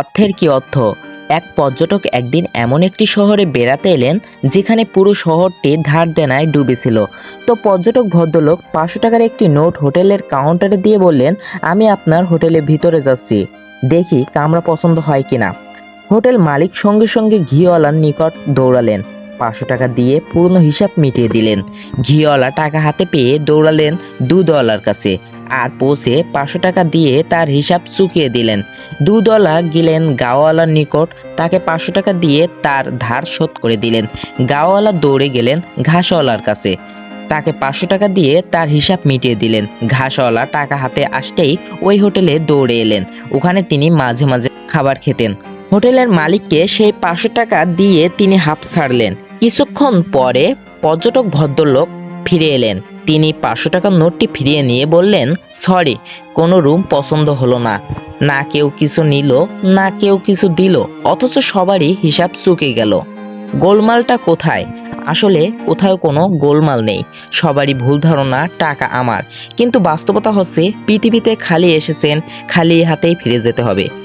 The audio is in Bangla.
অর্থের কি অর্থ? এক পর্যটক একদিন এমন একটি শহরে বেড়াতে এলেন, যেখানে পুরো শহরটি ধার দেনায় ডুবেছিল তো পর্যটক ভদ্রলোক পাঁচশো টাকার একটি নোট হোটেলের কাউন্টারে দিয়ে বললেন, আমি আপনার হোটেলের ভিতরে যাচ্ছি। দেখি কামরা পছন্দ হয় কিনা। হোটেল মালিক সঙ্গে সঙ্গে ঘিওয়ালার নিকট দৌড়ালেন। পাঁচশো টাকা দিয়ে পুরনো হিসাব মিটিয়ে দিলেন। ঘিওয়ালা টাকা হাতে পেয়ে দৌড়ালেন দু দুধওয়ালার কাছে। আর পৌঁছে পাঁচশো টাকা দিয়ে তার হিসাব চুকিয়ে দিলেন। দুদলা গেলেন গাওয়ালার নিকট, তাকে পাঁচশো টাকা দিয়ে তার ধার শোধ করে দিলেন। গাওয়ালা দৌড়ে গেলেন ঘাসওয়ালার কাছে। তাকে পাঁচশো টাকা দিয়ে তার হিসাব মিটিয়ে দিলেন। ঘাসওয়ালা টাকা হাতে আসতেই ওই হোটেলে দৌড়ে এলেন। ওখানে তিনি মাঝে মাঝে খাবার খেতেন। হোটেলের মালিককে সেই পাঁচশো টাকা দিয়ে তিনি হাফ ছাড়লেন। কিছুক্ষণ পরে পর্যটক ভদ্রলোক ফিরে এলেন। তিনি পাঁচশো টাকার নোটটি ফিরিয়ে নিয়ে বললেন, সরি, কোনো রুম পছন্দ হলো না। না কেউ কিছু নিল, না কেউ কিছু দিল, অথচ সবারই হিসাব চুকে গেল। গোলমালটা কোথায়? আসলে কোথাও কোনো গোলমাল নেই। সবারই ভুল ধারণা, টাকা আমার। কিন্তু বাস্তবতা হচ্ছে, পৃথিবীতে খালি এসেছেন, খালি হাতেই ফিরে যেতে হবে।